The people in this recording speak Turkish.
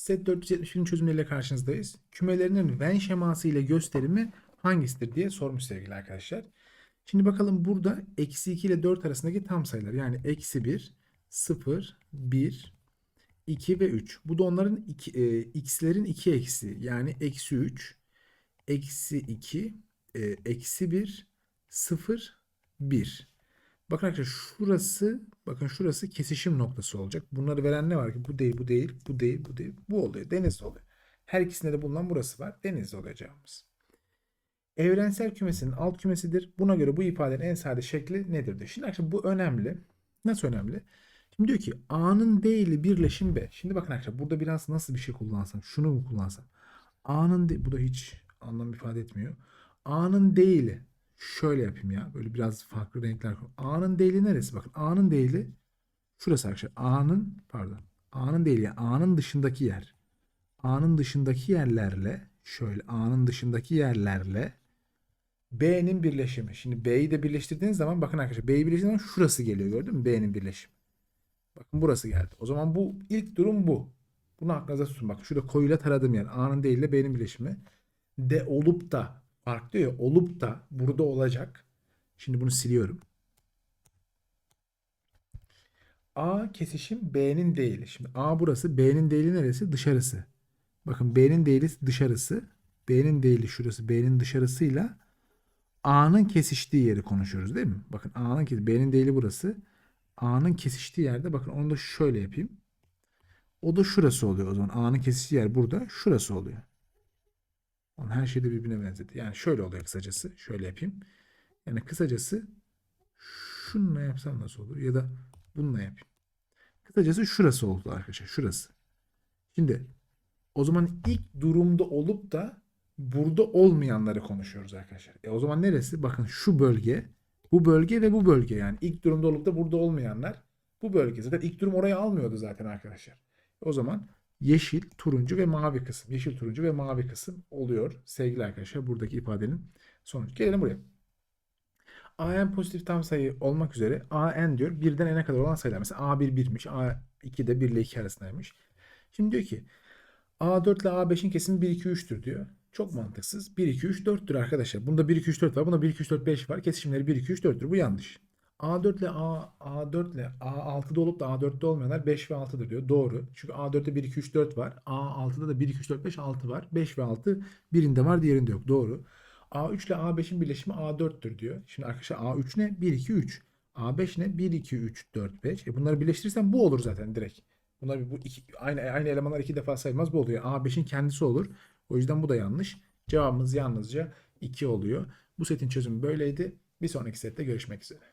Set 471'in çözümleriyle karşınızdayız. Kümelerinin Venn şeması ile gösterimi hangisidir diye sormuş sevgili arkadaşlar. Şimdi bakalım burada eksi 2 ile 4 arasındaki tam sayılar. Yani eksi 1, 0, 1, 2 ve 3. Bu da onların iki, e, x'lerin 2 eksi. Yani eksi 3, eksi 2, e, eksi 1, 0, 1. Bakın arkadaşlar şurası bakın şurası kesişim noktası olacak. Bunları veren ne var ki? Bu değil, bu değil, bu değil, bu değil. Bu oluyor. Deniz oluyor. Her ikisinde de bulunan burası var. Deniz oluyor cevabımız. Evrensel kümesinin alt kümesidir. Buna göre bu ifadenin en sade şekli nedir diyor. Şimdi arkadaşlar bu önemli. Nasıl önemli? Şimdi diyor ki A'nın D ile birleşim B. Şimdi bakın arkadaşlar burada biraz nasıl bir şey kullansam. Şunu mu kullansam? A'nın bu da hiç anlam ifade etmiyor. A'nın D ile şöyle yapayım ya. Böyle biraz farklı renkler. A'nın değili neresi? Bakın A'nın değili şurası arkadaşlar. A'nın pardon. A'nın değili yani A'nın dışındaki yer. A'nın dışındaki yerlerle şöyle A'nın dışındaki yerlerle B'nin birleşimi. Şimdi B'yi de birleştirdiğiniz zaman bakın arkadaşlar B'yi birleştirdiğiniz zaman şurası geliyor gördün mü? B'nin birleşimi. Bakın burası geldi. O zaman bu ilk durum bu. Bunu aklınıza tutun. Bak şurada koyuyla taradım yer. A'nın değil ile B'nin birleşimi. De olup da fark diyor ya olup da burada olacak. Şimdi bunu siliyorum. A kesişim B'nin değili. Şimdi A burası. B'nin değili neresi? Dışarısı. Bakın B'nin değili dışarısı. B'nin değili şurası. B'nin dışarısıyla A'nın kesiştiği yeri konuşuyoruz değil mi? Bakın A'nın kes- B'nin değili burası. A'nın kesiştiği yerde bakın onu da şöyle yapayım. O da şurası oluyor o zaman. A'nın kesiştiği yer burada. Şurası oluyor. Onun her şeyi de birbirine benzedi. Yani şöyle oluyor kısacası. Şöyle yapayım. Yani kısacası şununla yapsam nasıl olur? Ya da bununla yapayım. Kısacası şurası oldu arkadaşlar. Şurası. Şimdi o zaman ilk durumda olup da burada olmayanları konuşuyoruz arkadaşlar. E o zaman neresi? Bakın şu bölge, bu bölge ve bu bölge yani ilk durumda olup da burada olmayanlar bu bölge. Zaten ilk durum orayı almıyordu zaten arkadaşlar. O zaman yeşil, turuncu ve mavi kısım. Yeşil, turuncu ve mavi kısım oluyor sevgili arkadaşlar buradaki ifadenin sonucu. Gelelim buraya. AN pozitif tam sayı olmak üzere AN diyor birden n'e kadar olan sayılar. Mesela A1 1'miş, A2 de 1 ile 2 arasındaymış. Şimdi diyor ki A4 ile A5'in kesimi 1 2 3'tür diyor. Çok mantıksız. 1 2 3 4'tür arkadaşlar. Bunda 1 2 3 4 var. Bunda 1 2 3 4 5 var. Kesişimleri 1 2 3 4'tür. Bu yanlış. A4 ile A A4 ile A6'da olup da A4'te olmayanlar 5 ve 6'dır diyor. Doğru. Çünkü A4'te 1 2 3 4 var. A6'da da 1 2 3 4 5 6 var. 5 ve 6 birinde var, diğerinde yok. Doğru. A3 ile A5'in birleşimi A4'tür diyor. Şimdi arkadaşlar A3 ne? 1 2 3. A5 ne? 1 2 3 4 5. E bunları birleştirirsem bu olur zaten direkt. Bunlar bu iki, aynı aynı elemanlar iki defa sayılmaz bu oluyor. A5'in kendisi olur. O yüzden bu da yanlış. Cevabımız yalnızca 2 oluyor. Bu setin çözümü böyleydi. Bir sonraki sette görüşmek üzere.